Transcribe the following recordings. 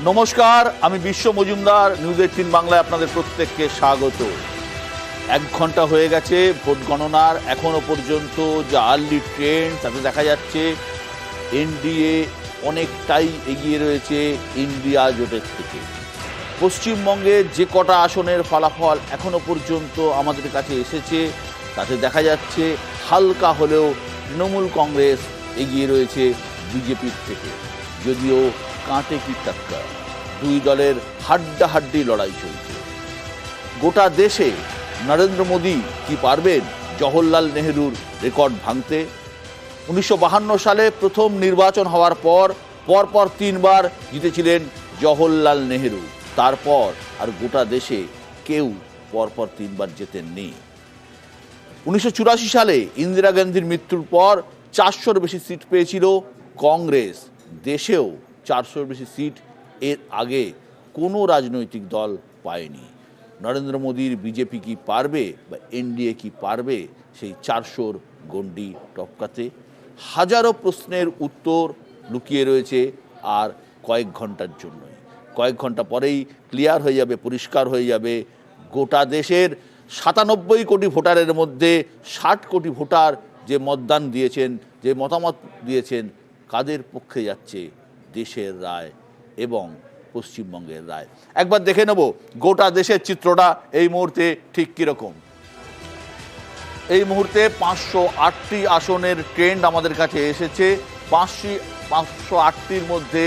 নমস্কার, আমি বিশ্ব মজুমদার নিউজ এইটিন বাংলায় আপনাদের প্রত্যেককে স্বাগত। এক ঘণ্টা হয়ে গেছে, ভোট গণনার এখনও পর্যন্ত যে আর্লি ট্রেন, তাতে দেখা যাচ্ছে এনডিএ অনেকটাই এগিয়ে রয়েছে ইন্ডিয়া জোটের থেকে। পশ্চিমবঙ্গে যে কটা আসনের ফলাফল এখনও পর্যন্ত আমাদের কাছে এসেছে, তাতে দেখা যাচ্ছে হালকা হলেও তৃণমূল কংগ্রেস এগিয়ে রয়েছে বিজেপির থেকে। যদিও কাঁটে কি টাক্কার দুই দলের হাড্ডাহাড্ডি লড়াই চলছে। গোটা দেশে নরেন্দ্র মোদী কি পারবেন? জওহরলাল নেহেরুর রেকর্ড ভাঙতে? উনিশশো সালে প্রথম নির্বাচন হওয়ার পর, পরপর তিনবার জিতেছিলেন জওহরলাল নেহেরু। তারপর আর গোটা দেশে কেউ পরপর তিনবার জেতেননি। উনিশশো চুরাশি সালে ইন্দিরা গান্ধীর মৃত্যুর পর চারশোর বেশি সিট পেয়েছিল কংগ্রেস। দেশেও চারশোর বেশি সিট এর আগে কোনো রাজনৈতিক দল পায়নি। নরেন্দ্র মোদীর বিজেপি কি পারবে বা এনডিএ কি পারবে সেই চারশোর গণ্ডি টপকাতে? হাজারো প্রশ্নের উত্তর লুকিয়ে রয়েছে আর কয়েক ঘণ্টার জন্যই। কয়েক ঘণ্টা পরেই ক্লিয়ার হয়ে যাবে, পরিষ্কার হয়ে যাবে গোটা দেশের সাতানব্বই কোটি ভোটারের মধ্যে ষাট কোটি ভোটার যে মতদান দিয়েছেন, যে মতামত দিয়েছেন, কাদের পক্ষে যাচ্ছে দেশের রায় এবং পশ্চিমবঙ্গের রায়। একবার দেখে নেব গোটা দেশের চিত্রটা এই মুহূর্তে ঠিক কীরকম। এই মুহূর্তে পাঁচশো আটটি আসনের ট্রেন্ড আমাদের কাছে এসেছে। পাঁচশি, পাঁচশো আটটির মধ্যে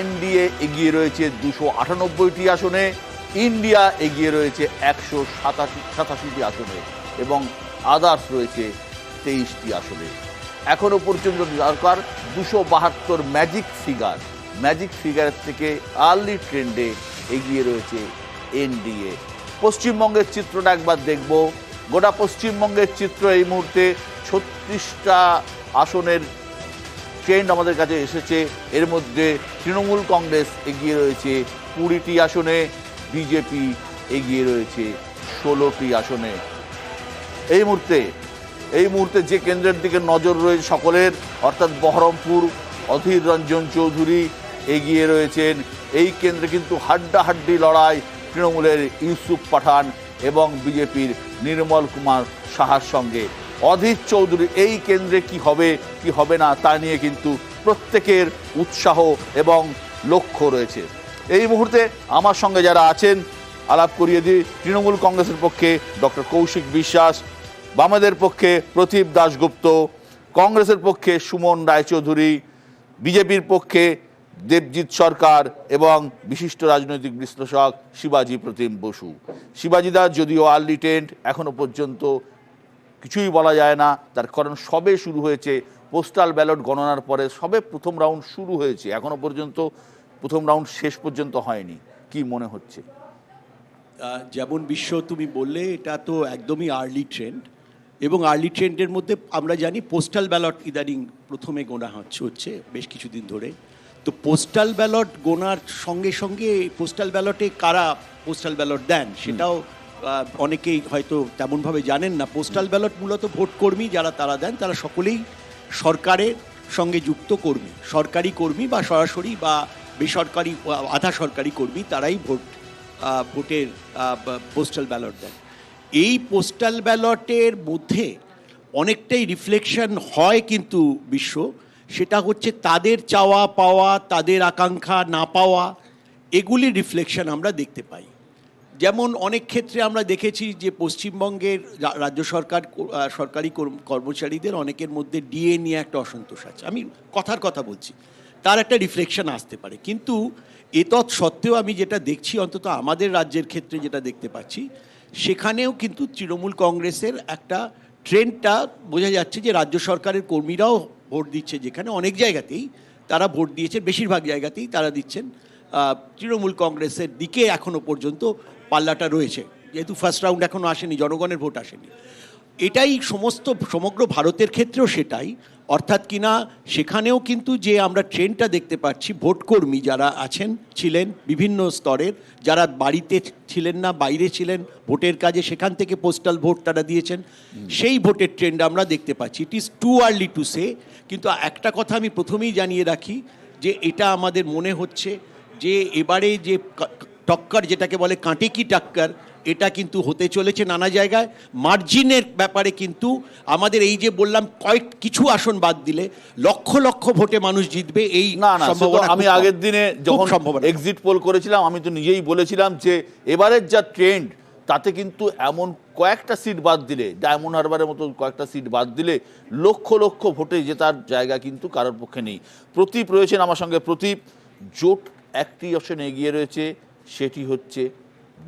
এনডিএ এগিয়ে রয়েছে দুশো আটানব্বইটি আসনে, ইন্ডিয়া এগিয়ে রয়েছে একশো সাতাশি, সাতাশিটি আসনে এবং আদার্স রয়েছে তেইশটি আসনে। এখনও পর্যন্ত দরকার দুশো বাহাত্তর ম্যাজিক ফিগার ম্যাজিক ফিগারের থেকে আর্লি ট্রেন্ডে এগিয়ে রয়েছে এনডিএ পশ্চিমবঙ্গের চিত্রটা একবার দেখব। গোটা পশ্চিমবঙ্গের চিত্র এই মুহূর্তে ছত্রিশটা আসনের ট্রেন্ড আমাদের কাছে এসেছে। এর মধ্যে তৃণমূল কংগ্রেস এগিয়ে রয়েছে কুড়িটি আসনে, বিজেপি এগিয়ে রয়েছে ষোলোটি আসনে। এই মুহূর্তে এই মুহূর্তে যে কেন্দ্রের দিকে নজর রয়েছে সকলের, অর্থাৎ বহরমপুর, অধীর রঞ্জন চৌধুরী এগিয়ে রয়েছেন। এই কেন্দ্রে কিন্তু হাড্ডাহাড্ডি লড়াই তৃণমূলের ইউসুফ পাঠান এবং বিজেপির নির্মল কুমার সাহার সঙ্গে। অধীর চৌধুরী, এই কেন্দ্রে কি হবে কি হবে না, তা নিয়ে কিন্তু প্রত্যেকের উৎসাহ এবং লক্ষ্য রয়েছে। এই মুহূর্তে আমার সঙ্গে যারা আছেন, আলাপ করিয়ে দিই, তৃণমূল কংগ্রেসের পক্ষে ডক্টর কৌশিক বিশ্বাস বামেদের পক্ষে প্রদীপ দাশগুপ্ত, কংগ্রেসের পক্ষে সুমন রায়চৌধুরী, বিজেপির পক্ষে দেবজিৎ সরকার এবং বিশিষ্ট রাজনৈতিক বিশ্লেষক শিবাজি প্রতিম বসু। শিবাজিদা যদিও আর্লি টেন্ট, এখনও পর্যন্ত কিছুই বলা যায় না। তার কারণ সবে শুরু হয়েছে পোস্টাল ব্যালট গণনার পরে সবে প্রথম রাউন্ড শুরু হয়েছে। এখনও পর্যন্ত প্রথম রাউন্ড শেষ পর্যন্ত হয়নি। কি মনে হচ্ছে? যেমন বিশ্ব তুমি বললে, এটা তো একদমই আর্লি ট্রেন্ড। এবং আর্লি ট্রেন্ডের মধ্যে আমরা জানি পোস্টাল ব্যালট ইদানিং প্রথমে গোনা হচ্ছে হচ্ছে বেশ কিছুদিন ধরে। তো পোস্টাল ব্যালট গোনার সঙ্গে সঙ্গে পোস্টাল ব্যালটে কারা পোস্টাল ব্যালট দেন সেটাও অনেকেই হয়তো তেমনভাবে জানেন না। পোস্টাল ব্যালট মূলত ভোট কর্মী যারা তারা দেন তারা সকলেই সরকারের সঙ্গে যুক্ত কর্মী। সরকারি কর্মী বা সরাসরি বা বেসরকারি আধা সরকারি কর্মী তারাই ভোট ভোটের পোস্টাল ব্যালট দেন। এই পোস্টাল ব্যালটের মধ্যে অনেকটাই রিফ্লেকশন হয় কিন্তু বিশ্ব। সেটা হচ্ছে তাদের চাওয়া পাওয়া, তাদের আকাঙ্ক্ষা না পাওয়া, এগুলি রিফ্লেকশন আমরা দেখতে পাই। যেমন অনেক ক্ষেত্রে আমরা দেখেছি যে পশ্চিমবঙ্গের রাজ্য সরকার সরকারি কর্ম- কর্মচারীদের অনেকের মধ্যে ডিএ নিয়ে একটা অসন্তোষ আছে। আমি কথার কথা বলছি, তার একটা রিফ্লেকশন আসতে পারে। কিন্তু এতৎ সত্ত্বেও আমি যেটা দেখছি, অন্তত আমাদের রাজ্যের ক্ষেত্রে যেটা দেখতে পাচ্ছি সেখানেও কিন্তু তৃণমূল কংগ্রেসের একটা ট্রেন্ডটা বোঝা যাচ্ছে যে রাজ্য সরকারের কর্মীরাও ভোট দিচ্ছে। যেখানে অনেক জায়গাতেই তারা ভোট দিয়েছে, বেশিরভাগ জায়গাতেই তারা দিচ্ছেন। তৃণমূল কংগ্রেসের দিকে এখনও পর্যন্ত পাল্লাটা রয়েছে। যেহেতু ফার্স্ট রাউন্ড এখনও আসেনি, জনগণের ভোট আসেনি। এটাই সমস্ত সমগ্র ভারতের ক্ষেত্রেও সেটাই। অর্থাৎ কিনা সেখানেও কিন্তু যে আমরা ট্রেনটা দেখতে পাচ্ছি ভোটকর্মী যারা আছেন ছিলেন বিভিন্ন স্তরের যারা বাড়িতে ছিলেন না বাইরে ছিলেন ভোটের কাজে সেখান থেকে পোস্টাল ভোট তারা দিয়েছেন সেই ভোটের ট্রেন্ড আমরা দেখতে পাচ্ছি। It is too early to say কিন্তু একটা কথা আমি প্রথমেই জানিয়ে রাখি যে এটা আমাদের মনে হচ্ছে যে এবারে যে টক্কর যেটাকে বলে কাঁটে কি টাক্কর এটা কিন্তু হতে চলেছে নানা জায়গায়। মার্জিনের ব্যাপারে কিন্তু আমাদের এই যে বললাম কয়েক কিছু আসন বাদ দিলে লক্ষ লক্ষ ভোটে মানুষ জিতবে এই না না আমি আগের দিনে যখন সম্ভাবনা। এক্সিট পোল করেছিলাম আমি তো নিজেই বলেছিলাম যে এবারের যা ট্রেন্ড তাতে কিন্তু এমন কয়েকটা সিট বাদ দিলে ডায়মন্ড হারবারের মতো কয়েকটা সিট বাদ দিলে লক্ষ লক্ষ ভোটে জেতার জায়গা কিন্তু কারোর পক্ষে নেই। প্রতীপ রয়েছেন আমার সঙ্গে। প্রতীপ জোট একটি অপশনে এগিয়ে রয়েছে সেটি হচ্ছে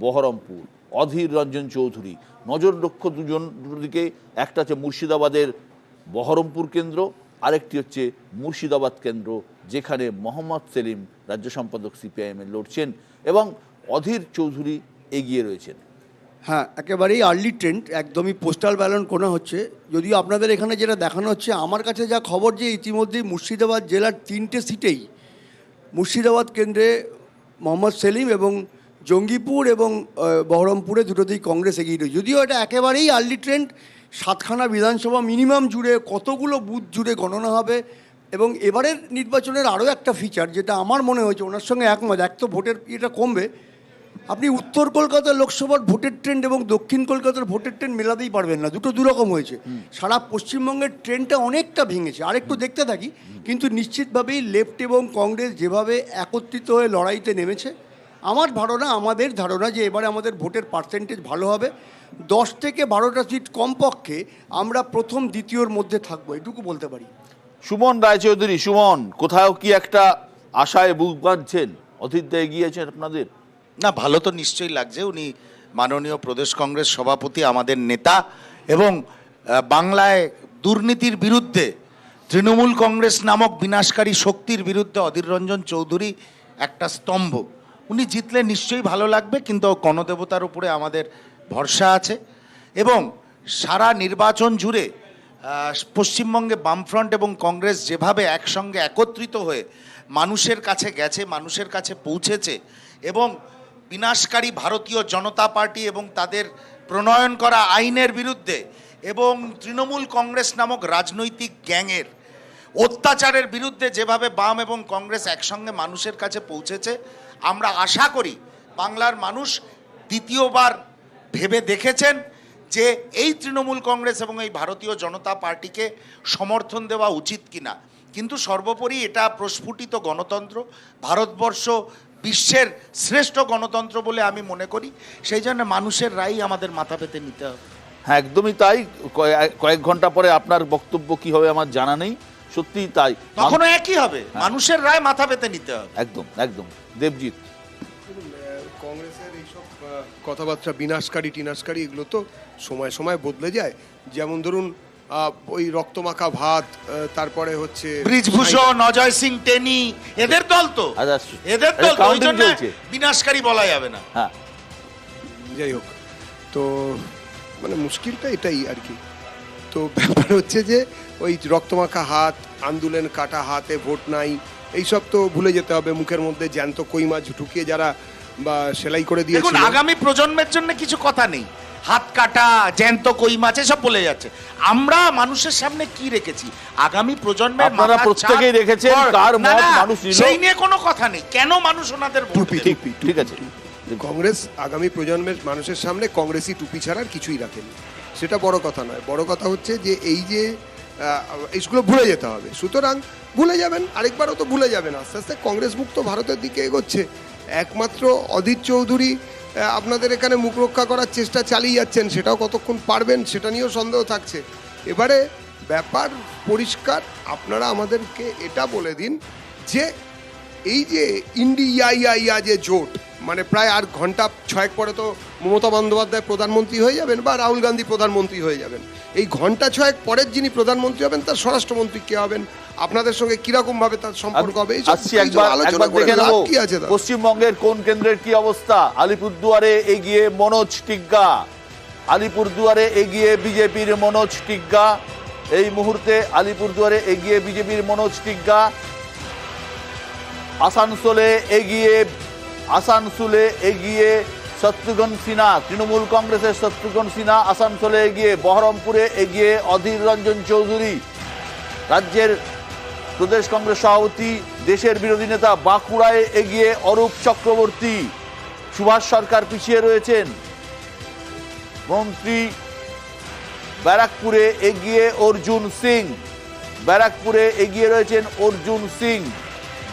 বহরমপুর। অধীর রঞ্জন চৌধুরী। নজর লক্ষ্য দুজন দুটো দিকে একটা হচ্ছে মুর্শিদাবাদের বহরমপুর কেন্দ্র, আরেকটি হচ্ছে মুর্শিদাবাদ কেন্দ্র, যেখানে মোহাম্মদ সেলিম রাজ্য সম্পাদক সিপিআইএমে লড়ছেন এবং অধীর চৌধুরী এগিয়ে রয়েছেন। হ্যাঁ একেবারেই আর্লি ট্রেন্ড একদমই পোস্টাল ব্যালন করা হচ্ছে। যদিও আপনাদের এখানে যেটা দেখানো হচ্ছে, আমার কাছে যা খবর যে ইতিমধ্যেই মুর্শিদাবাদ জেলার তিনটে সিটেই মুর্শিদাবাদ কেন্দ্রে মোহাম্মদ সেলিম এবং জঙ্গিপুর এবং বহরমপুরে দুটোতেই কংগ্রেস এগিয়ে রয়েছে। যদিও এটা একেবারেই আর্লি ট্রেন্ড সাতখানা বিধানসভা মিনিমাম জুড়ে কতগুলো বুথ জুড়ে গণনা হবে। এবং এবারের নির্বাচনের আরও একটা ফিচার যেটা আমার মনে হয়েছে ওনার সঙ্গে একমত এক তো ভোটের ইয়েটা কমবে। আপনি উত্তর কলকাতার লোকসভার ভোটের ট্রেন্ড এবং দক্ষিণ কলকাতার ভোটের ট্রেন্ড মেলাতেই পারবেন না দুটো দুরকম হয়েছে। সারা পশ্চিমবঙ্গের ট্রেনটা অনেকটা ভেঙেছে আরেকটু দেখতে থাকি। কিন্তু নিশ্চিতভাবেই লেফট এবং কংগ্রেস যেভাবে একত্রিত হয়ে লড়াইতে নেমেছে আমার ধারণা আমাদের ধারণা যে এবারে আমাদের ভোটের পার্সেন্টেজ ভালো হবে দশ থেকে বারোটা সিট কমপক্ষে আমরা প্রথম দ্বিতীয়র মধ্যে থাকব এটুকু বলতে পারি। সুমন রায়চৌধুরী সুমন কোথাও কি একটা আশায় বুক বাঁধছেন? অধীরদা এগিয়েছেন আপনাদের? না ভালো তো নিশ্চয়ই লাগছে। উনি মাননীয় প্রদেশ কংগ্রেস সভাপতি আমাদের নেতা এবং বাংলায় দুর্নীতির বিরুদ্ধে তৃণমূল কংগ্রেস নামক বিনাশকারী শক্তির বিরুদ্ধে অধীর রঞ্জন চৌধুরী একটা স্তম্ভ। উনি জিতলে নিশ্চয়ই ভালো লাগবে, কিন্তু গণদেবতার উপরে আমাদের ভরসা আছে। এবং সারা নির্বাচন জুড়ে পশ্চিমবঙ্গে বামফ্রন্ট এবং কংগ্রেস যেভাবে একসঙ্গে একত্রিত হয়ে মানুষের কাছে গেছে, মানুষের কাছে পৌঁছেছে, এবং বিনাশকারী ভারতীয় জনতা পার্টি এবং তাদের প্রণয়ন করা আইনের বিরুদ্ধে, এবং তৃণমূল কংগ্রেস নামক রাজনৈতিক গ্যাংয়ের অত্যাচারের বিরুদ্ধে যেভাবে বাম এবং কংগ্রেস একসঙ্গে মানুষের কাছে পৌঁছেছে, আমরা আশা করি বাংলার মানুষ দ্বিতীয়বার ভেবে দেখেছেন যে এই তৃণমূল কংগ্রেস এবং এই ভারতীয় জনতা পার্টিকে সমর্থন দেওয়া উচিত কিনা। কিন্তু সর্বোপরি এটা প্রস্ফুটিত গণতন্ত্র, ভারতবর্ষ বিশ্বের শ্রেষ্ঠ গণতন্ত্র বলে আমি মনে করি। সেই জন্য মানুষের রায় আমাদের মাথা পেতে নিতে হবে। হ্যাঁ একদমই তাই। কয়েক ঘণ্টা পরে আপনার বক্তব্য কি হবে আমার জানা নেই। সত্যিই তাই। তখনও একই হবে। মানুষের রায় মাথা পেতে নিতে হবে। একদম একদম। দেবজিৎ। কংগ্রেসের এইসব কথাবার্তা বিনাশকারী টিনাশকারী এগুলো তো সময় সময় বদলে যায়। যেমন ধরুন আহ, ওই রক্তমাখা ভাত তারপরে হচ্ছে ব্রিজভূষণ অজয় সিং টেনি এদের দল তো। আচ্ছা, এদের দল তো ওই জন্য বিনাশকারী বলা যাবে না। হ্যাঁ। যাই হোক তো মানে মুশকিলটা এটাই আর কি। তো ব্যাপার হচ্ছে যে ওই রক্তমাখা হাত আন্দোলন কাটা হাতে ভোট নাই এইসব তো ভুলে যেতে হবে। মুখের মধ্যে জ্যান্ত কই মাছ ঢুকিয়ে যারা বা সেলাই করে দেখুন আগামী প্রজন্মের জন্য কিছু কথা নেই। হাত কাটা জ্যান্ত কই মাছ এসব বলে যাচ্ছে। আমরা মানুষের সামনে কি রেখেছি? আগামী প্রজন্মের আপনারা প্রত্যেকেই রেখেছেন কর- মত মানুষ সেই নিয়ে কোনো কথা নেই। কেন মানুষ ওনাদের টুপি, ঠিক ঠিক আছে। কংগ্রেস আগামী প্রজন্মের মানুষের সামনে কংগ্রেসই টুপি ছাড়া কিছুই রাখেনি। সেটা বড় কথা নয়। বড় কথা হচ্ছে যে এই যে এইগুলো ভুলে যেতে হবে। সুতরাং ভুলে যাবেন, আরেকবারও তো ভুলে যাবেন। আস্তে আস্তে কংগ্রেস মুক্ত ভারতের দিকে এগোচ্ছে। একমাত্র অধীর চৌধুরী আপনাদের এখানে মুখ রক্ষা করার চেষ্টা চালিয়ে যাচ্ছেন, সেটাও কতক্ষণ পারবেন সেটা নিয়েও সন্দেহ থাকছে। এবারে ব্যাপার পরিষ্কার, আপনারা আমাদেরকে এটা বলে দিন যে, এই যে ইন্ডিয়া ইয়া যে জোট মানে প্রায় আর ঘণ্টা ছয়েক পরে তো মমতা বন্দ্যোপাধ্যায় প্রধানমন্ত্রী হয়ে যাবেন বা রাহুল গান্ধী প্রধানমন্ত্রী হয়ে যাবেন। এই ঘণ্টা ছয়েক পরের যিনি প্রধানমন্ত্রী হবেন তার স্বরাষ্ট্রমন্ত্রী কে হবেন? আপনাদের সঙ্গে কীরকম ভাবে তার সম্পর্ক হবে? আলোচনা কি আছে পশ্চিমবঙ্গের কোন কেন্দ্রের কি অবস্থা? আলিপুরদুয়ারে এগিয়ে মনোজ টিগ্গা। আলিপুরদুয়ারে এগিয়ে বিজেপির মনোজ টিগ্গা। এই মুহূর্তে আলিপুরদুয়ারে এগিয়ে বিজেপির মনোজ টিগ্গা। আসানসোলে এগিয়ে আসানসোলে এগিয়ে শত্রুঘ্ন সিনহা, তৃণমূল কংগ্রেসের শত্রুঘ্ন সিনহা আসানসোলে এগিয়ে বহরমপুরে এগিয়ে অধীর রঞ্জন চৌধুরী। রাজ্যের প্রদেশ কংগ্রেস সভাপতি, দেশের বিরোধী নেতা বাঁকুড়ায় এগিয়ে অরূপ চক্রবর্তী। সুভাষ সরকার পিছিয়ে রয়েছেন। মন্ত্রী ব্যারাকপুরে এগিয়ে অর্জুন সিং। ব্যারাকপুরে এগিয়ে রয়েছেন অর্জুন সিং।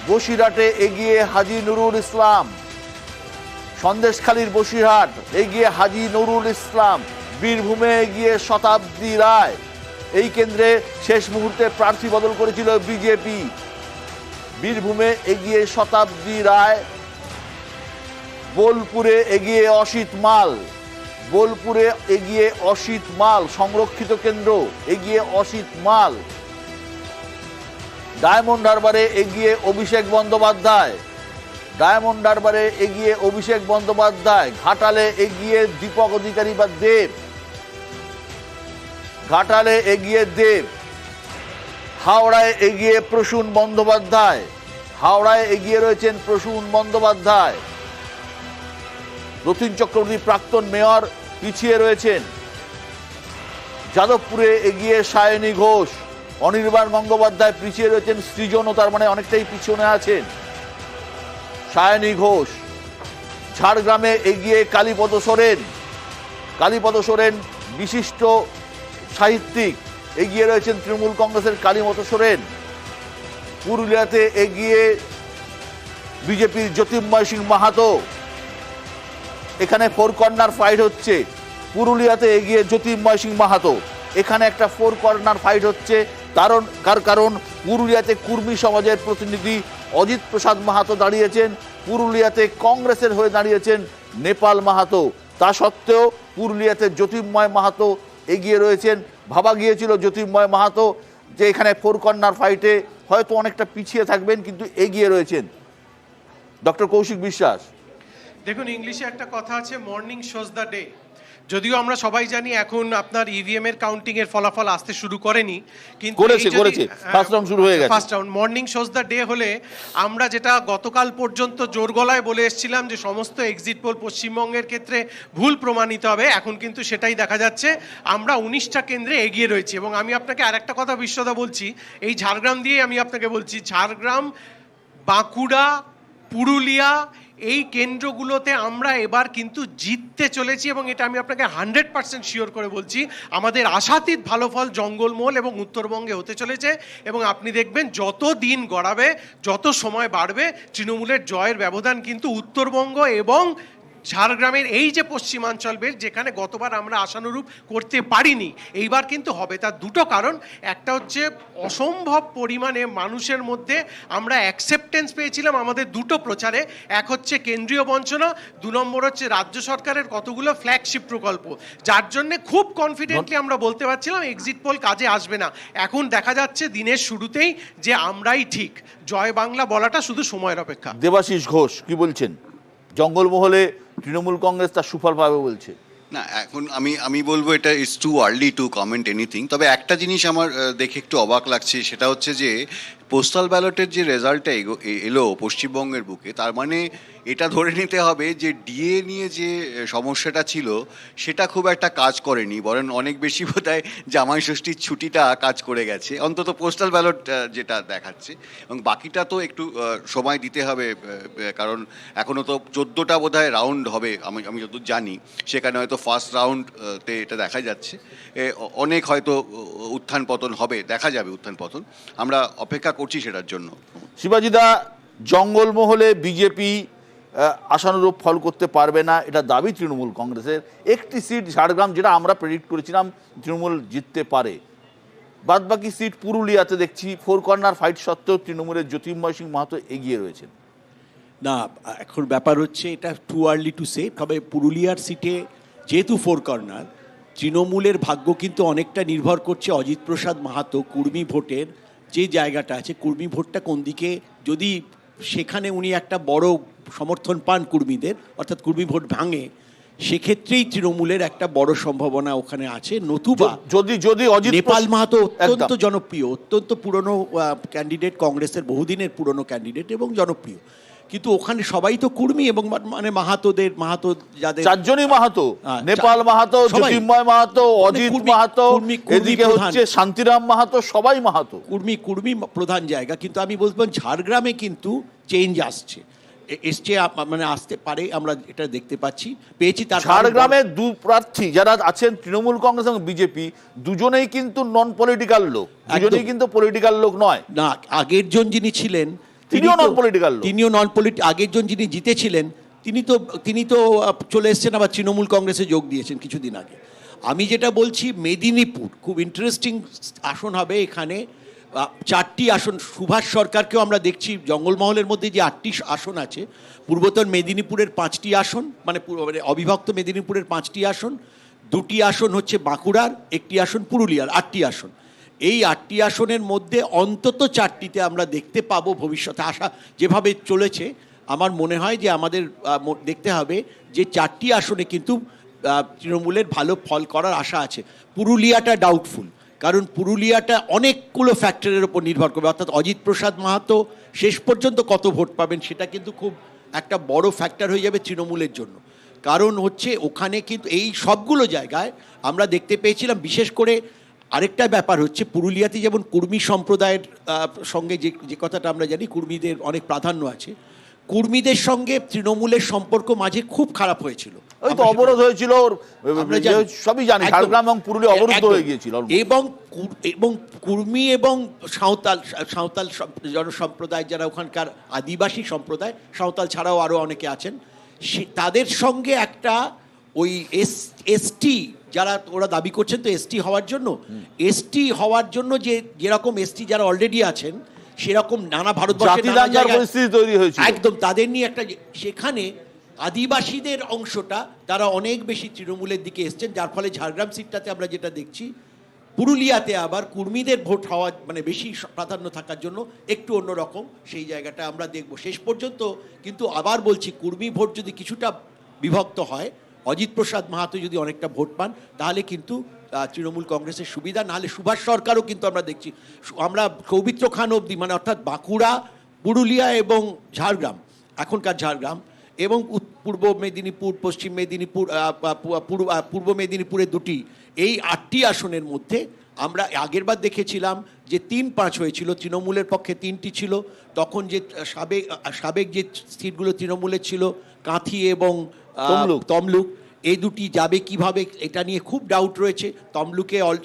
বসিরহাটে এগিয়ে হাজি নুরুল ইসলাম। সন্দেশখালীর বসিরহাট এগিয়ে হাজি নুরুল ইসলাম। বীরভূমে এগিয়ে শতাব্দী রায়। এই কেন্দ্রে শেষ মুহূর্তে প্রার্থী বদল করেছিল বিজেপি। বীরভূমে এগিয়ে শতাব্দী রায়। বোলপুরে এগিয়ে অসিত মাল। বোলপুরে এগিয়ে অসিত মাল, সংরক্ষিত কেন্দ্র। এগিয়ে অসিত মাল। ডায়মন্ড হারবারে এগিয়ে অভিষেক বন্দ্যোপাধ্যায়। ডায়মন্ড হারবারে এগিয়ে অভিষেক বন্দ্যোপাধ্যায়। ঘাটালে এগিয়ে দীপক অধিকারী বা দেব। ঘাটালে এগিয়ে দেব। হাওড়ায় এগিয়ে প্রসূন বন্দ্যোপাধ্যায়। হাওড়ায় এগিয়ে রয়েছেন প্রসূন বন্দ্যোপাধ্যায়। রতিন চক্রবর্তী প্রাক্তন মেয়র পিছিয়ে রয়েছেন। যাদবপুরে এগিয়ে সায়নী ঘোষ। অনির্বাণ গঙ্গোপাধ্যায় পিছিয়ে রয়েছেন সৃজনও তার মানে অনেকটাই পিছনে আছেন। সায়নী ঘোষ, ঝাড়গ্রামে এগিয়ে কালীপদ সোরেন। কালীপদ সোরেন বিশিষ্ট সাহিত্যিক, এগিয়ে রয়েছেন তৃণমূল কংগ্রেসের কালীমত সোরেন। পুরুলিয়াতে এগিয়ে বিজেপির জ্যোতির্ময় সিং মাহাতো। এখানে ফোর কর্নার ফাইট হচ্ছে। পুরুলিয়াতে এগিয়ে জ্যোতির্ময় সিং মাহাতো। এখানে একটা ফোর কর্নার ফাইট হচ্ছে। কারণ, কার কারণ? পুরুলিয়াতে কুর্মী সমাজের প্রতিনিধি অজিত প্রসাদ মাহাতো দাঁড়িয়েছেন। পুরুলিয়াতে কংগ্রেসের হয়ে দাঁড়িয়েছেন নেপাল মাহাতো। তা সত্ত্বেও পুরুলিয়াতে জ্যোতির্ময় মাহাতো এগিয়ে রয়েছেন। ভাবা গিয়েছিল জ্যোতির্ময় মাহাতো যে এখানে ফোর কর্নার ফাইটে হয়তো অনেকটা পিছিয়ে থাকবেন, কিন্তু এগিয়ে রয়েছেন। ডক্টর কৌশিক বিশ্বাস। দেখুন, ইংলিশে একটা কথা আছে মর্নিং শোজ দ্য ডে যদিও আমরা সবাই জানি এখন আপনার ইভিএম এর কাউন্টিং এর ফলাফল আসতে শুরু করেনি কিন্তু করেছে, করেছে। First round শুরু হয়ে গেছে। First round morning shows the day হলে আমরা যেটা গতকাল পর্যন্ত জোর গলায় বলে এসেছিলাম যে সমস্ত এক্সিট পোল পশ্চিমবঙ্গের ক্ষেত্রে ভুল প্রমাণিত হবে এখন কিন্তু সেটাই দেখা যাচ্ছে আমরা উনিশটা কেন্দ্রে এগিয়ে রয়েছি এবং আমি আপনাকে আরেকটা কথা বিশ্বদা বলছি এই ঝাড়গ্রাম দিয়ে আমি আপনাকে বলছি ঝাড়গ্রাম বাঁকুড়া পুরুলিয়া এই কেন্দ্রগুলোতে আমরা এবার কিন্তু জিততে চলেছি এবং এটা আমি আপনাকে হান্ড্রেড পার্সেন্ট শিওর করে বলছি, আমাদের আশাতীত ভালো ফল জঙ্গলমহল এবং উত্তরবঙ্গে হতে চলেছে এবং আপনি দেখবেন যত দিন গড়াবে, যত সময় বাড়বে, তৃণমূলের জয়ের ব্যবধান কিন্তু উত্তরবঙ্গ এবং ঝাড়গ্রামের এই যে পশ্চিমাঞ্চল বেশ, যেখানে গতবার আমরা আশানুরূপ করতে পারিনি, এইবার কিন্তু হবে। তার দুটো কারণ। একটা হচ্ছে, অসম্ভব পরিমাণে মানুষের মধ্যে আমরা অ্যাকসেপ্টেন্স পেয়েছিলাম আমাদের দুটো প্রচারে। এক হচ্ছে কেন্দ্রীয় বঞ্চনা, দু নম্বর হচ্ছে রাজ্য সরকারের কতগুলো ফ্ল্যাগশিপ প্রকল্প। যার জন্য খুব কনফিডেন্টলি আমরা বলতে পারছিলাম এক্সিট পোল কাজে আসবে না। এখন দেখা যাচ্ছে, দিনের শুরুতেই যে আমরাই ঠিক। জয় বাংলা বলাটা শুধু সময়ের অপেক্ষা। দেবাশিস ঘোষ, কি বলছেন? জঙ্গলমহলে তৃণমূল কংগ্রেস তার সুফল পাবে বলছে। না, এখন আমি আমি বলব এটা it's too early to comment anything তবে একটা জিনিস আমার দেখে একটু অবাক লাগছে, সেটা হচ্ছে যে পোস্টাল ব্যালটের যে রেজাল্টটা এগো এলো পশ্চিমবঙ্গের বুকে, তার মানে এটা ধরে নিতে হবে যে ডিএ নিয়ে যে সমস্যাটা ছিল, সেটা খুব একটা কাজ করেনি, বরং অনেক বেশি বোধহয় জামাই ষষ্ঠীর ছুটিটা কাজ করে গেছে। অন্তত পোস্টাল ব্যালট যেটা দেখাচ্ছে। এবং বাকিটা তো একটু সময় দিতে হবে কারণ এখনও তো চোদ্দোটা বোধহয় রাউন্ড হবে, আমি আমি যতদূর জানি। সেখানে হয়তো ফার্স্ট রাউন্ডতে এটা দেখা যাচ্ছে। অনেক হয়তো উত্থান পতন হবে, দেখা যাবে উত্থান পতন। আমরা অপেক্ষা করছি সেটার জন্য। শিবাজিদা জঙ্গলমহলে বিজেপি আশানুরূপ ফল করতে পারবে না এটা দাবি তৃণমূল কংগ্রেসের। একটি সিট ঝাড়গ্রাম যেটা আমরা প্রেডিক্ট করেছিলাম তৃণমূল জিততে পারে। বাদবাকি সিট পুরুলিয়াতে দেখছি ফোর কর্নার ফাইট সত্ত্বেও তৃণমূলের জ্যোতির্ময় সিং মাহাতো এগিয়ে রয়েছেন। না এখন ব্যাপার হচ্ছে এটা টু আর্লি টু সে তবে পুরুলিয়ার সিটে যেহেতু ফোর কর্নার তৃণমূলের ভাগ্য কিন্তু অনেকটা নির্ভর করছে অজিত প্রসাদ মাহাতো কুর্মী ভোটের যে জায়গাটা আছে কুর্মী ভোটটা কোন দিকে? যদি সেখানে উনি একটা বড় সমর্থন পান কুর্মীদের অর্থাৎ কুর্মী ভোট ভাঙে সেক্ষেত্রেই তৃণমূলের একটা বড় সম্ভাবনা ওখানে আছে। নতুবা যদি যদি অজিত নেপাল মাহাতো অত্যন্ত। জনপ্রিয় অত্যন্ত পুরনো ক্যান্ডিডেট কংগ্রেসের বহুদিনের পুরনো ক্যান্ডিডেট এবং জনপ্রিয়। কিন্তু ওখানে সবাই তো কুর্মী এবং মানে মাহাতোদের মাহাতো যাদের চারজনই মাহাতো। হ্যাঁ, নেপাল মাহাতো। জ্যোতির্ময় মাহাতো মানে অজিত মাহাতো এদিকে হচ্ছে শান্তিরাম মাহাতো সবাই মাহাতো। কুর্মী কুর্মী প্রধান জায়গা। কিন্তু আমি বলব ঝাড়গ্রামে কিন্তু চেঞ্জ আসছে। এসছে মানে আসতে পারে আমরা এটা দেখতে পাচ্ছি। পেয়েছি তার কারণ- ঝাড়গ্রামে দু প্রার্থী যারা আছেন তৃণমূল কংগ্রেস এবং বিজেপি দুজনেই কিন্তু নন পলিটিক্যাল লোক। দুজনেই কিন্তু পলিটিক্যাল লোক নয়। না আগের জন যিনি ছিলেন তিনিও নন non-political তিনিও নন পলিটি আগের জন যিনি জিতেছিলেন তিনি তো তিনি তো চলে এসেছেন আবার তৃণমূল কংগ্রেসে যোগ দিয়েছেন কিছুদিন আগে। আমি যেটা বলছি মেদিনীপুর খুব ইন্টারেস্টিং আসন হবে এখানে। চারটি আসন সুভাষ সরকারকেও আমরা দেখছি জঙ্গলমহলের মধ্যে যে আটটি আসন আছে পূর্বতন মেদিনীপুরের পাঁচটি আসন মানে মানে অবিভক্ত মেদিনীপুরের পাঁচটি আসন দুটি আসন হচ্ছে বাঁকুড়ার একটি আসন পুরুলিয়ার আটটি আসন। এই আটটি আসনের মধ্যে অন্তত চারটিতে আমরা দেখতে পাবো ভবিষ্যতে আশা যেভাবে চলেছে। আমার মনে হয় যে আমাদের দেখতে হবে যে চারটি আসনে কিন্তু তৃণমূলের ভালো ফল করার আশা আছে। পুরুলিয়াটা ডাউটফুল কারণ পুরুলিয়াটা অনেকগুলো ফ্যাক্টরের ওপর নির্ভর করবে। অর্থাৎ অজিত প্রসাদ মাহাতো শেষ পর্যন্ত কত ভোট পাবেন সেটা কিন্তু খুব একটা বড় ফ্যাক্টর হয়ে যাবে তৃণমূলের জন্য। কারণ হচ্ছে ওখানে কিন্তু এই সবগুলো জায়গায় আমরা দেখতে পেয়েছিলাম, বিশেষ করে আরেকটা ব্যাপার হচ্ছে পুরুলিয়াতে যেমন কুর্মী সম্প্রদায়ের সঙ্গে যে যে কথাটা আমরা জানি কুর্মীদের অনেক প্রাধান্য আছে কুর্মীদের সঙ্গে তৃণমূলের সম্পর্ক মাঝে খুব খারাপ হয়েছিল ওই তো অবরোধ হয়েছিল। সবই জানি। ঝাড়গ্রাম এবং পুরুলিয়া অবরুদ্ধ হয়ে গিয়েছিল এবং এবং কুর্মী এবং সাঁওতাল সাঁওতাল সম- জনসম্প্রদায় যারা ওখানকার আদিবাসী সম্প্রদায় সাঁওতাল ছাড়াও আরও অনেকে আছেন সে তাদের সঙ্গে একটা ওই এস এসটি যারা ওরা দাবি করছেন তো এসটি হওয়ার জন্য। এসটি হওয়ার জন্য যে যেরকম এসটি যারা অলরেডি আছেন সেরকম নানা ভারতবর্ষের তৈরি একদম তাদের নিয়ে একটা সেখানে আদিবাসীদের অংশটা তারা অনেক বেশি তৃণমূলের দিকে এসছেন যার ফলে ঝাড়গ্রাম সিটটাতে আমরা যেটা দেখছি পুরুলিয়াতে আবার কুর্মীদের ভোট হওয়া মানে বেশি প্রাধান্য থাকার জন্য একটু অন্যরকম সেই জায়গাটা আমরা দেখব। শেষ পর্যন্ত কিন্তু আবার বলছি কুর্মী ভোট যদি কিছুটা বিভক্ত হয় অজিত প্রসাদ মাহাতো যদি অনেকটা ভোট পান তাহলে কিন্তু তৃণমূল কংগ্রেসের সুবিধা নাহলে সুভাষ সরকারও কিন্তু আমরা দেখছি আমরা সৌমিত্র খান অবধি মানে অর্থাৎ বাঁকুড়া পুরুলিয়া এবং ঝাড়গ্রাম এখনকার ঝাড়গ্রাম এবং পূর্ব মেদিনীপুর পশ্চিম মেদিনীপুর পূর্ব মেদিনীপুরের দুটি এই আটটি আসনের মধ্যে আমরা আগেরবার দেখেছিলাম যে তিন পাঁচ হয়েছিল তৃণমূলের পক্ষে তিনটি ছিল তখন যে সাবেক সাবেক যে সিটগুলো তৃণমূলের ছিল কাঁথি এবং তমলুক। এই দুটি যাবে কীভাবে, এটা নিয়ে খুব ডাউট রয়েছে। তমলুকে অল,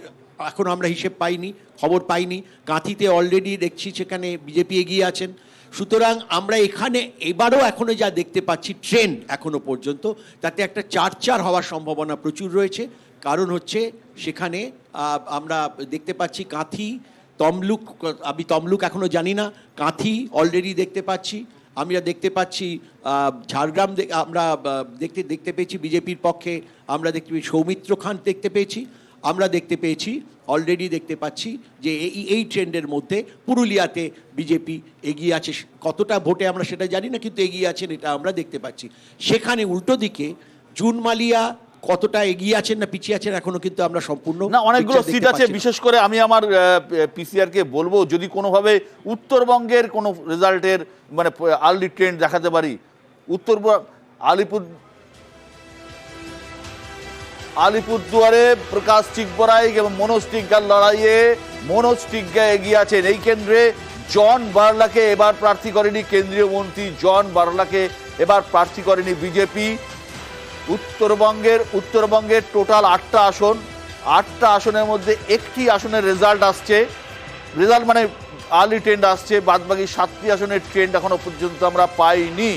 এখন আমরা হিসেব পাইনি, খবর পাইনি। কাঁথিতে অলরেডি দেখছি সেখানে বিজেপি এগিয়ে আছেন। সুতরাং আমরা এখানে এবারও এখনও যা দেখতে পাচ্ছি ট্রেন্ড এখনও পর্যন্ত, তাতে একটা চার চার হওয়ার সম্ভাবনা প্রচুর রয়েছে। কারণ হচ্ছে সেখানে আমরা দেখতে পাচ্ছি কাঁথি, তমলুক, আমি তমলুক এখনও জানি না, কাঁথি অলরেডি দেখতে পাচ্ছি। আমরা দেখতে পাচ্ছি ঝাড়গ্রাম আমরা দেখতে দেখতে পেয়েছি বিজেপির পক্ষে, আমরা দেখতে পেয়েছি সৌমিত্র খান দেখতে পেয়েছি, আমরা দেখতে পেয়েছি অলরেডি দেখতে পাচ্ছি যে এই এই ট্রেন্ডের মধ্যে পুরুলিয়াতে বিজেপি এগিয়ে আছে। কতটা ভোটে আমরা সেটা জানি না, কিন্তু এগিয়ে আছেন এটা আমরা দেখতে পাচ্ছি। সেখানে উল্টো দিকে জুন মালিয়া কতটা এগিয়ে আছেন না পিছিয়ে আছেন এখনও কিন্তু আমরা সম্পূর্ণ না অনেকগুলো সিট আছে বিশেষ করে আমি আমার পিসিআর কে বলব যদি কোনোভাবে উত্তরবঙ্গের কোনো রেজাল্টের মানে আর্লি ট্রেন্ড দেখাতে পারি। উত্তর আলিপুর আলিপুরদুয়ারে প্রকাশ চিকবরাইক এবং মনোজ টিগ্গার লড়াইয়ে মনোজ টিগ্গা এগিয়ে আছেন। এই কেন্দ্রে জন বার্লাকে এবার প্রার্থী করেনি কেন্দ্রীয় মন্ত্রী জন বার্লাকে এবার প্রার্থী করেনি বিজেপি। উত্তরবঙ্গের উত্তরবঙ্গের টোটাল আটটা আসন। আটটা আসনের মধ্যে একটি আসনের রেজাল্ট আসছে। রেজাল্ট মানে আর্লি ট্রেন্ড আসছে, বাদবাকি সাতটি আসনের ট্রেন্ড এখনও পর্যন্ত আমরা পাইনি।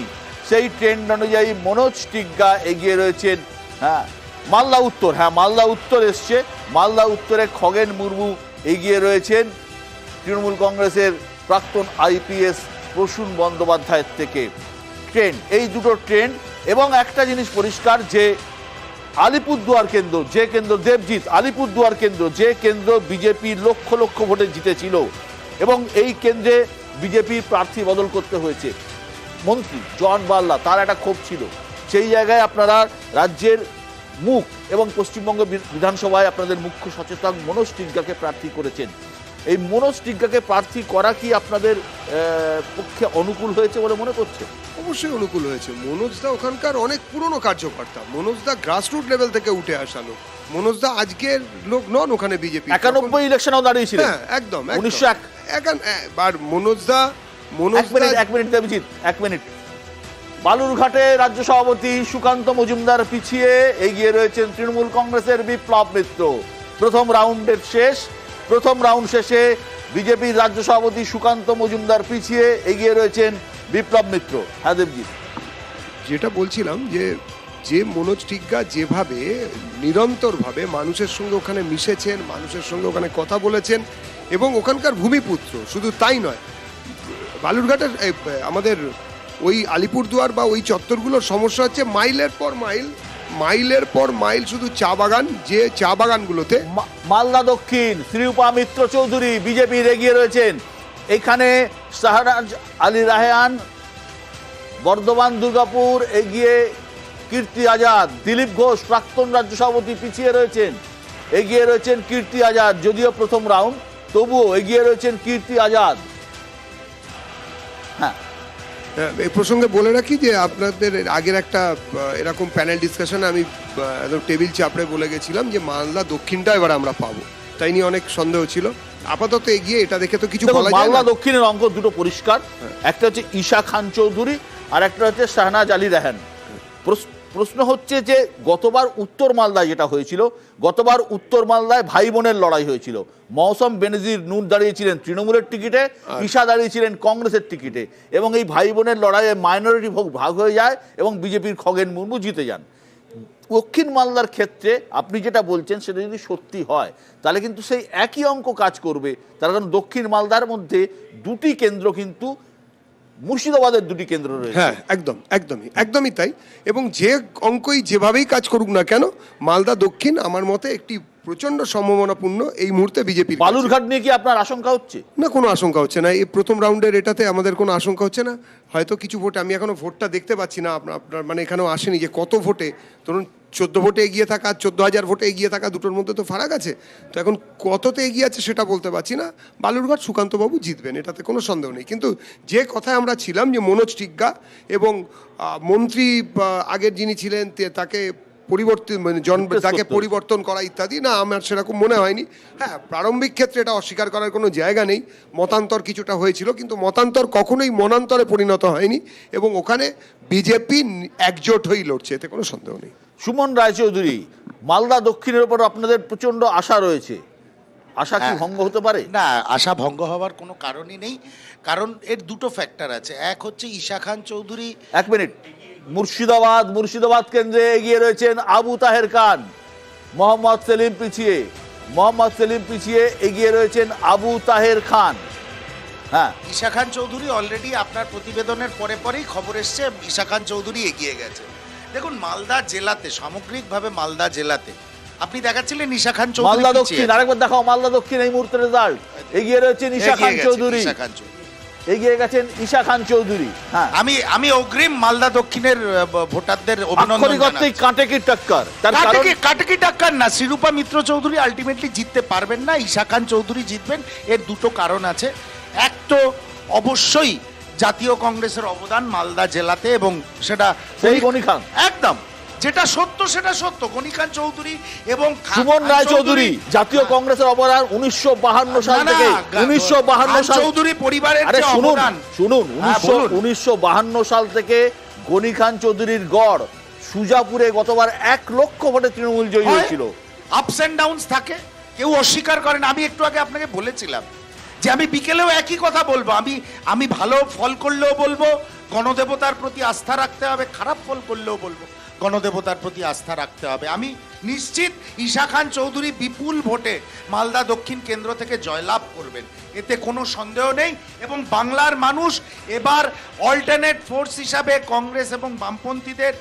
সেই ট্রেন্ড অনুযায়ী মনোজ টিগ্গা এগিয়ে রয়েছেন হ্যাঁ মালদা উত্তর হ্যাঁ মালদা উত্তর এসছে। মালদা উত্তরে খগেন মুর্মু এগিয়ে রয়েছেন। তৃণমূল কংগ্রেসের প্রাক্তন আইপিএস প্রসূন বন্দ্যোপাধ্যায়ের থেকে। ট্রেন্ড এই দুটো ট্রেন্ড এবং একটা জিনিস পরিষ্কার যে আলিপুরদুয়ার কেন্দ্র, যে কেন্দ্র দেবজিৎ, আলিপুরদুয়ার কেন্দ্র, যে কেন্দ্র বিজেপি লক্ষ লক্ষ ভোটে জিতেছিল এবং এই কেন্দ্রে বিজেপির প্রার্থী বদল করতে হয়েছে। মন্ত্রী জন বাল্লা, তার একটা ক্ষোভ ছিল। সেই জায়গায় আপনারা রাজ্যের মুখ এবং পশ্চিমবঙ্গ বিধানসভায় আপনাদের মুখ্য সচেতক মনোজ টিগ্গাকে প্রার্থী করেছেন। এই মনোজ টিগ্গাকে প্রার্থী করা কি আপনাদের পক্ষে অনুকূল হয়েছে বলে মনে করছে? অবশ্যই অনুকূল হয়েছে। মনোজদা ওখানকার অনেক পুরনো কার্যকর্তা। মনোজদা গ্রাসরুট লেভেল থেকে উঠে আসা লোক। মনোজদা আজকের লোক নন ওখানে বিজেপি একানব্বই ইলেকশনেও দাঁড়িয়েছিলেন। হ্যাঁ একদম। উনিশশো এক। আর মনোজদা মিনিট এক মিনিট দেবজিৎ এক মিনিট। বালুরঘাটে রাজ্য সভাপতি সুকান্ত মজুমদার পিছিয়ে এগিয়ে রয়েছেন তৃণমূল কংগ্রেসের বিপ্লব মিত্র। প্রথম রাউন্ডের শেষ। প্রথম রাউন্ড শেষে বিজেপির রাজ্য সভাপতি সুকান্ত মজুমদার পিছিয়ে এগিয়ে রয়েছেন বিপ্লব মিত্র। হ্যাঁ দেবজিৎ। যেটা বলছিলাম যে যে মনোজ টিগ্গা যেভাবে নিরন্তরভাবে মানুষের সঙ্গে ওখানে মিশেছেন, মানুষের সঙ্গে ওখানে কথা বলেছেন, এবং ওখানকার ভূমিপুত্র, শুধু তাই নয়, বালুরঘাটের আমাদের ওই আলিপুরদুয়ার বা ওই চত্বরগুলোর সমস্যা হচ্ছে মাইলের পর মাইল মাইলের পর মাইল শুধু চা বাগান যে চা বাগানগুলোতে মালদা দক্ষিণ শ্রীরূপা মিত্র চৌধুরী বিজেপির এগিয়ে রয়েছেন। এখানে শাহরাজ আলী রায়হান বর্ধমান দুর্গাপুর এগিয়ে কীর্তি আজাদ দিলীপ ঘোষ প্রাক্তন রাজ্য সভাপতি পিছিয়ে রয়েছেন। এগিয়ে রয়েছেন কীর্তি আজাদ যদিও প্রথম রাউন্ড তবুও এগিয়ে রয়েছেন কীর্তি আজাদ। হ্যাঁ, এই প্রসঙ্গে বলে রাখি যে আপনাদের আগের একটা এরকম প্যানেল ডিসকাশনে আমি একদম টেবিল চাপড়ে বলে গেছিলাম যে মালদা দক্ষিণটা এবার আমরা পাবো। তাই নিয়ে অনেক সন্দেহ ছিল। আপাতত এগিয়ে এটা দেখে তো কিছু বলা যায় হ্যাঁ। দক্ষিণের অঙ্ক দুটো পরিষ্কার। একটা হচ্ছে ঈশা খান চৌধুরী আর একটা হচ্ছে শাহনাজ আলী রেহান। প্রশ্ন হচ্ছে যে গতবার উত্তর মালদায় যেটা হয়েছিল গতবার উত্তর মালদায় ভাই বোনের লড়াই হয়েছিল। মৌসম বেনজির নূর দাঁড়িয়েছিলেন তৃণমূলের টিকিটে ঈশা দাঁড়িয়েছিলেন কংগ্রেসের টিকিটে। এবং এই ভাই বোনের লড়াইয়ে মাইনরিটি ভোগ ভাগ হয়ে যায় এবং বিজেপির খগেন মুর্মু জিতে যান। দক্ষিণ মালদার ক্ষেত্রে আপনি যেটা বলছেন সেটা যদি সত্যি হয় তাহলে কিন্তু সেই একই অঙ্ক কাজ করবে। তার কারণ দক্ষিণ মালদার মধ্যে দুটি কেন্দ্র কিন্তু মুর্শিদাবাদের দুটি কেন্দ্র রয়েছে। হ্যাঁ একদম একদমই একদমই তাই। এবং যে অঙ্কই যেভাবেই কাজ করুক না কেন মালদা দক্ষিণ আমার মতে একটি প্রচণ্ড সম্ভাবনাপূর্ণ এই মুহূর্তে বিজেপি বালুরঘাট নিয়ে কি আপনার আশঙ্কা হচ্ছে? না কোনো আশঙ্কা হচ্ছে না। এই প্রথম রাউন্ডের এটাতে আমাদের কোনো আশঙ্কা হচ্ছে না। হয়তো কিছু ভোটে আমি এখনও ভোটটা দেখতে পাচ্ছি না আপনার আপনার মানে এখানেও আসেনি যে কত ভোটে ধরুন চোদ্দ ভোটে এগিয়ে থাকা চোদ্দ হাজার ভোটে এগিয়ে থাকা দুটোর মধ্যে তো ফারাক আছে। তো এখন কততে এগিয়ে আছে সেটা বলতে পারছি না। বালুরঘাট সুকান্তবাবু জিতবেন এটাতে কোনো সন্দেহ নেই। কিন্তু যে কথায় আমরা ছিলাম যে মনোজ টিগ্গা এবং মন্ত্রী আগের যিনি ছিলেন তাকে পরিবর্তন মানে জন তাকে পরিবর্তন করা ইত্যাদি না আমার সেরকম মনে হয়নি। হ্যাঁ প্রারম্ভিক ক্ষেত্রে এটা অস্বীকার করার কোনো জায়গা নেই। মতান্তর কিছুটা হয়েছিল কিন্তু মতান্তর কখনোই মনান্তরে পরিণত হয়নি এবং ওখানে বিজেপি একজোট হয়েই লড়ছে এতে কোনো সন্দেহ নেই। সুমন রায়চৌধুরী মালদা দক্ষিণের উপর আপনাদের প্রচণ্ড আশা রয়েছে। আশা কি হ্যাঁ। ভঙ্গ হতে পারে? না আশা ভঙ্গ হওয়ার কোনো কারণই নেই। কারণ এর দুটো ফ্যাক্টর আছে। এক হচ্ছে ঈশা খান চৌধুরী। এক মিনিট। মুর্শিদাবাদ মুর্শিদাবাদ কেন্দ্রে এগিয়ে রয়েছেন আবু তাহের খান। মোহাম্মদ সেলিম পিছিয়ে মোহাম্মদ সেলিম পিছিয়ে এগিয়ে রয়েছেন আবু তাহের খান। হ্যাঁ। ঈশা খান চৌধুরী অলরেডি আপনার প্রতিবেদনের পরে পরেই খবর এসছে ঈশা খান চৌধুরী এগিয়ে গেছে। দেখুন মালদা জেলাতে সামগ্রিকভাবে মালদা জেলাতে আপনি দেখাচ্ছিলেন ঈশা খান চৌধুরী মালদা দক্ষিণ আরেকবার দেখাও মালদা দক্ষিণ এই মুহূর্তে রেজাল্ট এগিয়ে রয়েছেন ঈশা এগিয়ে খান চৌধুরী। ঈশা খান চৌধুরী। এগিয়ে গেছেন ঈশা খান চৌধুরী হ্যাঁ। আমি আমি অগ্রিম মালদা দক্ষিণের ভোটারদের অভিনন্দন জানাচ্ছি। কাটে কি টক্কর। তার কারণ কাটকি কাটকি টাক্কার না শ্রীরূপা মিত্র চৌধুরী আলটিমেটলি জিততে পারবেন না ঈশা খান চৌধুরী জিতবেন এর দুটো কারণ আছে। এক তো অবশ্যই জাতীয় কংগ্রেসের অবদান মালদা জেলাতে এবং সেটা খান। একদম। যেটা সত্য সেটা সত্য। গনি খান চৌধুরী এবং সুমন রায় চৌধুরী জাতীয় কংগ্রেসের অবদান উনিশশো বাহান্ন সাল থেকে উনিশশো বাহান্ন সাল চৌধুরী পরিবারের শুনুন শুনুন হ্যাঁ, উনিশশো উনিশশো বাহান্ন সাল থেকে গনি খান চৌধুরীর গড় সুজাপুরে গতবার এক লক্ষ ভোটে তৃণমূল জয়ী হয়েছিল। আপস এন্ড ডাউনস থাকে। কেউ অস্বীকার করেন আমি একটু আগে আপনাকে বলেছিলাম যে আমি বিকেলেও একই কথা বলব। আমি আমি ভালো ফল করলেও বলব, গণদেবতার প্রতি আস্থা রাখতে হবে, খারাপ ফল করলেও বলব। গণদেবতার প্রতি আস্থা রাখতে হবে। আমি নিশ্চিত ঈশা খান চৌধুরী বিপুল ভোটে মালদা দক্ষিণ কেন্দ্র থেকে জয়লাভ করবেন। এতে কোনো সন্দেহ নেই এবং বাংলার মানুষ এবার অল্টারনেট ফোর্স হিসাবে কংগ্রেস এবং বামপন্থীদের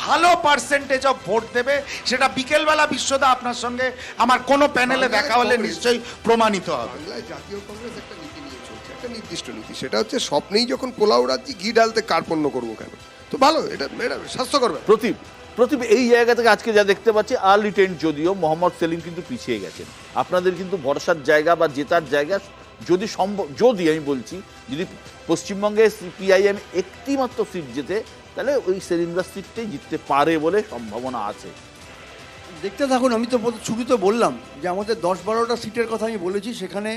ভালো পার্সেন্টেজ অফ ভোট দেবে। সেটা বিকেলবেলা বিশ্বদা আপনার সঙ্গে আমার কোনো প্যানেলে দেখা হলে নিশ্চয়ই প্রমাণিত হবে। জাতীয় কংগ্রেস একটা নীতি নিয়ে চলছে একটা নির্দিষ্ট নীতি। সেটা হচ্ছে স্বপ্নেই যখন পোলাও রাজ্যে ঘি ডালতে কার্পণ্য করব কেন? তো ভালো এটা এটা স্বাস্থ্যকর। প্রতীপ প্রতি এই জায়গা থেকে আজকে যা দেখতে পাচ্ছি আর্লি টেন্ট যদিও মোহাম্মদ সেলিম কিন্তু পিছিয়ে গেছেন আপনাদের কিন্তু ভরসার জায়গা বা জেতার জায়গা যদি সম্ভব যদি আমি বলছি যদি পশ্চিমবঙ্গে সিপিআইএম একটি মাত্র সিট জেতে তাহলে ওই সেলিমদার সিটটাই জিততে পারে বলে সম্ভাবনা আছে দেখতে থাকুন আমি তো শুরুতে বললাম যে আমাদের দশ বারোটা সিটের কথা আমি বলেছি সেখানে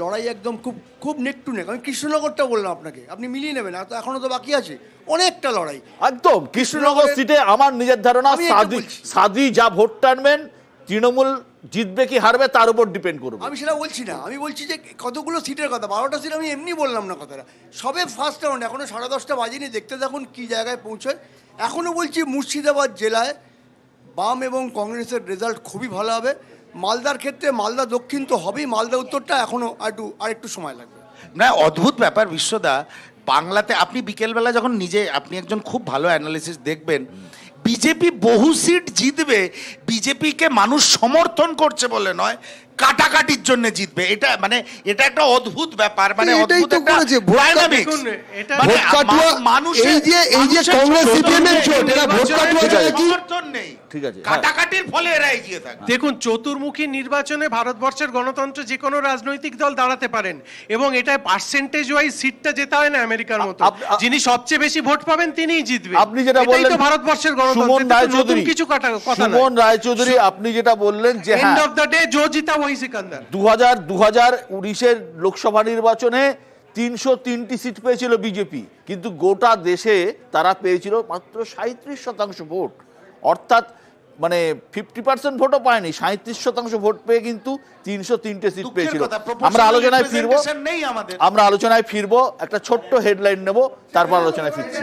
লড়াই একদম খুব খুব নেক টু নেক আমি কৃষ্ণনগরটা বললাম আপনাকে। আপনি মিলিয়ে নেবেন আর তো এখনও তো বাকি আছে। অনেকটা লড়াই। একদম। কৃষ্ণনগর সিটে আমার নিজের ধারণা সাদি সাদি যা ভোট টানবেন তৃণমূল জিতবে কি হারবে তার উপর ডিপেন্ড করবে। আমি সেটা বলছি না। আমি বলছি যে কতগুলো সিটের কথা বারোটা সিট আমি এমনি বললাম না কথাটা। সবে ফার্স্ট রাউন্ড এখনও সাড়ে দশটা বাজেনি দেখতে দেখুন কি জায়গায় পৌঁছয়। এখনও বলছি মুর্শিদাবাদ জেলায় বাম এবং কংগ্রেসের রেজাল্ট খুবই ভালো হবে। মালদার ক্ষেত্রে মালদা দক্ষিণ তো হবেই মালদা উত্তরটা এখনও আরেকটু আরেকটু সময় লাগবে। না অদ্ভুত ব্যাপার বিশ্বদা। বাংলাতে আপনি বিকেলবেলা যখন নিজে আপনি একজন খুব ভালো অ্যানালিসিস দেখবেন বিজেপি বহু সিট জিতবে বিজেপিকে মানুষ সমর্থন করছে বলে নয় কাটাকাটির জন্য জিতবে। এটা মানে এটা একটা অদ্ভুত ব্যাপার মানে অদ্ভুত একটা মানে ভোট মানুষের- এই যে এই যে কংগ্রেস সিপিএমের নেই, জোট এরা ভোট কাটুয়া সমর্থন নেই। ঠিক আছে, হ্যাঁ। কাটাকাটির ফলে এরা এগিয়ে থাকে। দেখুন চতুর্মুখী নির্বাচনে ভারতবর্ষের গণতন্ত্র যে কোনো রাজনৈতিক দল দাঁড়াতে পারেন এবং এটা পার্সেন্টেজ ওয়াইজ সিটটা জেতা হয় না আমেরিকার মতো। যিনি সবচেয়ে বেশি ভোট পাবেন তিনিই জিতবেন। আপনি যেটা বললেন তো ভারতবর্ষের গণতন্ত্র। নতুন কিছু কথা কথা সুমন রায়চৌধুরী আপনি যেটা বললেন যে end of the day Jo Jeeta Wohi Sikandar. দু হাজার দু হাজার উনিশের লোকসভা নির্বাচনে তিনশো তিনটি সিট পেয়েছিল বিজেপি। কিন্তু গোটা দেশে তারা পেয়েছিল মাত্র সাঁত্রিশ শতাংশ ভোট। অর্থাৎ মানে ফিফটি পার্সেন্ট ভোটও পায়নি সাঁত্রিশ শতাংশ ভোট পেয়ে কিন্তু তিনশো তিনটে সিট পেয়েছিল। আমরা আলোচনায় ফিরবো আমরা আলোচনায় ফিরবো একটা ছোট্ট হেডলাইন নেব তারপর আলোচনায় ফিরছি।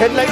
হেডলাইন